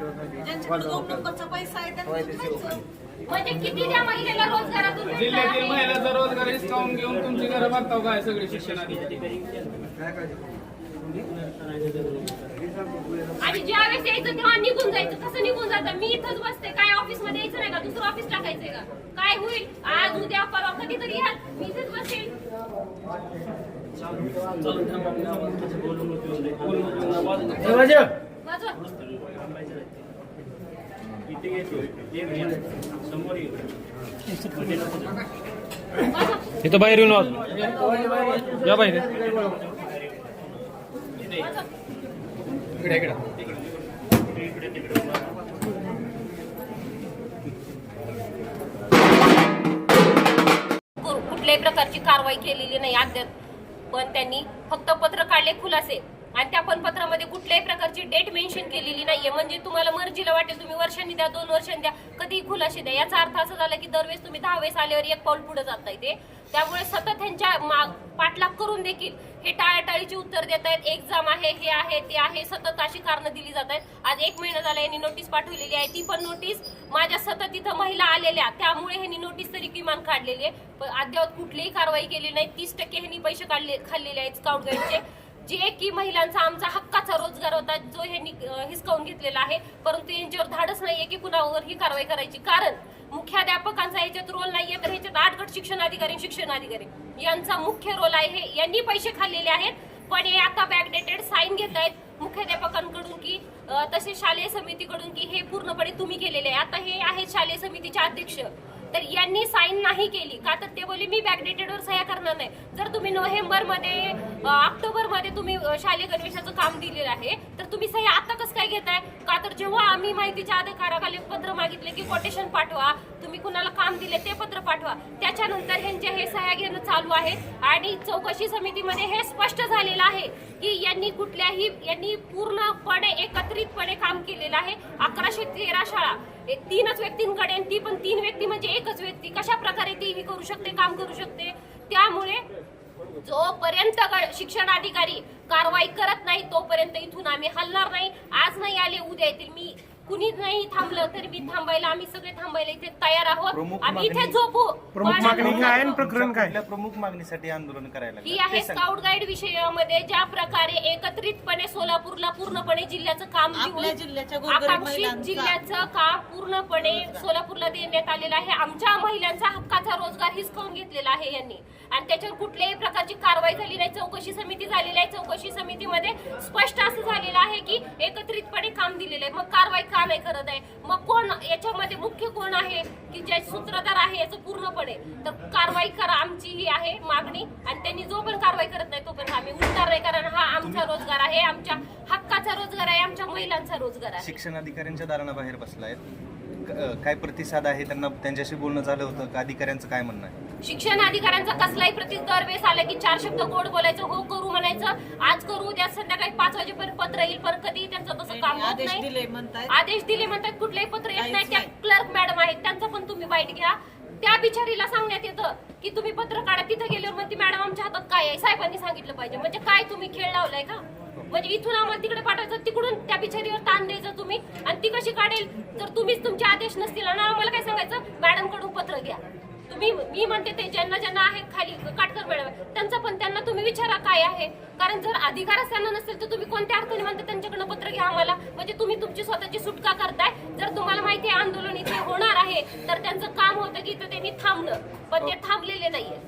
ज्यांच्याकडे दोन नंबरचा पैसा आहे त्यांनी खायचं. म्हणजे किती त्या महिलेला रोजगारातून भेटणार जिल्ह्यातील? महिलाचा रोजगार हिसकावून घेऊन तुमची घरं बघताव काय सगळे शिक्षणाधिकारी आणि ज्या वेळेस यायचं तेव्हा निघून जायचं. कसं निघून जातं? मी इथंच बसते काय ऑफिसमध्ये यायचं नाही का? दुसरं ऑफिस टाकायचंय का? काय होईल? आज उद्या परवा कधीतरी याल मी इथेच बसेल. वाजवा. इथं बाहेर येऊन या बाहेर. कुठल्याही प्रकारची कारवाई केलेली नाही अद्याप. पण त्यांनी फक्त पत्र काढले खुलासे. आणि त्या पण पत्रामध्ये कुठल्याही प्रकारची डेट मेन्शन केलेली नाहीये. म्हणजे तुम्हाला मर्जीला वाटेल तुम्ही वर्षांनी द्या दोन वर्षांनी द्या कधी खुलाशी द्या. याचा अर्थ असा झाला की दरवेळेस तुम्ही दहा वेळेस आल्यावर एक पाऊल पुढे जाताय ते. त्यामुळे सतत त्यांच्या माग पाठलाग करून देखील हे टाळाटाळीची उत्तर देत आहेत. एक्झाम आहे हे आहे ते आहे. सतत अशी कारणं दिली जात आहेत. आज एक महिना झाला यांनी नोटीस पाठवलेली आहे. ती पण नोटीस माझ्या सतत इथं महिला आलेल्या. त्यामुळे ह्यांनी नोटीस तरी किमान काढलेली आहे. पण अद्याप कुठलीही कारवाई केली नाही. तीस टक्के ह्यांनी पैसे काढले खाल्लेले आहेत. स्काउट गाईडचे जे की महिलांचा आमचा हक्काचा रोजगार होता जो ह्यांनी हिसकावून घेतलेला आहे परंतु यांच्यावर धाडस नाहीये की कुणावर ही कारवाई करायची. कारण मुख्याध्यापकांचा याच्यात रोल नाहीये तर ह्याच्यात आठ गट शिक्षण अधिकारी शिक्षण अधिकारी. यांचा मुख्य रोल आहे हे यांनी पैसे खाल्लेले आहेत पण हे आता बॅकडेटेड साईन घेत आहेत मुख्याध्यापकांकडून की तसेच तसे शालेय समितीकडून की हे पूर्णपणे तुम्ही केलेले आहे. आता हे आहेत शालेय समितीचे अध्यक्ष. तर यांनी साईन नाही केली. का तर ते बोलले मी बॅकडेटेडवर सह्या करणार नाही. जर तुम्ही नोव्हेंबरमध्ये ऑक्टोबरमध्ये तुम्ही शालेय गणवेशाचं काम दिलेलं आहे तर तुम्ही सह्या आता कसं काय घेताय? का तर जेव्हा आम्ही माहितीच्या अधिकाराखाली पत्र मागितले की कोटेशन पाठवा तुम्ही कुणाला काम दिले ते पत्र पाठवा. त्याच्यानंतर ह्यांचे हे सह्या घेणं चालू आहे आणि चौकशी समितीमध्ये हे स्पष्ट झालेलं आहे की यांनी कुठल्याही यांनी पूर्णपणे एकत्रितपणे काम केलेलं आहे. अकराशे तेरा शाळा. हे तीनच व्यक्तींकडे ती पण तीन व्यक्ती म्हणजे एकच व्यक्ती. कशा प्रकारे ती ही करू शकते काम करू शकते? त्यामुळे जोपर्यंत ग- शिक्षण अधिकारी कारवाई करत नाही तोपर्यंत इथून आम्ही हलणार नाही. आज नाही आले उद्या येतील. मी कुणी नाही थांबलं तरी मी थांबायला आम्ही सगळे थांबायला इथे तयार आहोत. प्रमुख आम्ही इथे मागणी- झोपू. प्रमुख मागणी काय आहे आणि प्रकरण काय? प्रमुख मागणीसाठी आंदोलन करायला ही लागलं? आहे ते सांगा. स्काउट गाईड विषयामध्ये ज्या प्रकारे एकत्रितपणे सोलापूरला पूर्णपणे जिल्ह्याचं काम आपल्या देऊन जिल्ह्याच्या गोरगरीब आकांक्षित महिलांचा- जिल्ह्याचं काम पूर्णपणे सोलापूरला देण्यात आलेलं आहे. आमच्या महिलांचा हक्काचा रोजगार हिसकावून घेतलेला आहे यांनी. आणि त्याच्यावर कुठल्याही प्रकारची कारवाई झाली नाही. चौकशी समिती झालेली आहे. चौकशी समितीमध्ये स्पष्ट असं झालेलं आहे की एकत्रितपणे काम दिलेलं आहे. मग कारवाई का नाही करत आहे? मग कोण याच्यामध्ये मुख्य कोण आहे? की जे सूत्रधार आहे याचं पूर्णपणे? तर कारवाई करा आमची ही आहे मागणी. आणि त्यांनी जो पण कारवाई करत नाही तोपर्यंत आम्ही उठणार नाही कारण हा आमचा रोजगार आहे आमच्या हक्काचा रोजगार आहे आमच्या महिलांचा रोजगार आहे. शिक्षण अधिकाऱ्यांच्या दारानं बसलाय. काय प्रतिसाद आहे? त्यांना त्यांच्याशी बोलणं झालं होतं. का अधिकाऱ्यांचं काय म्हणणं आहे? शिक्षण अधिकाऱ्यांचा कसलाही प्रति दरवेळेस आला की चार शब्द गोड बोलायचं हो करू म्हणायचं आज करू उद्या संध्याकाळी पाच वाजेपर्यंत पत्र येईल पण कधी त्यांचं तसं काम होत आदेश नाही. आदेश दिले म्हणतात कुठलेही पत्र येत नाही. त्या. क्लर्क मॅडम आहेत त्यांचं पण तुम्ही बाईट घ्या. त्या बिचारीला सांगण्यात येतं की तुम्ही पत्र काढा तिथं गेल्यावर म्हणते मॅडम आमच्या हातात काय आहे? साहेबांनी सांगितलं पाहिजे. म्हणजे काय तुम्ही खेळ लावलाय का? म्हणजे इथून आम्हाला तिकडे पाठवायचं तिकडून त्या बिचारीवर ताण द्यायचं तुम्ही. आणि ती कशी काढेल? तर तुम्हीच तुमचे आदेश नसतील आणि आम्हाला काय सांगायचं? मॅडमकडून पत्र घ्या. तुम्ही मी म्हणते ते ज्यांना ज्यांना आहे खाली काटकर मॅडम त्यांचं पण त्यांना तुम्ही विचारा काय आहे. कारण जर अधिकारच त्यांना नसेल तर तुम्ही कोणत्या अर्थाने म्हणता त्यांच्याकडनं पत्र घ्या आम्हाला. म्हणजे तुम्ही तुमची स्वतःची सुटका करताय. जर तुम्हाला माहिती आहे आंदोलन इथे होणार आहे तर त्यांचं काम होतं की इथं त्यांनी थांबणं. पण ते थांबलेले नाहीये.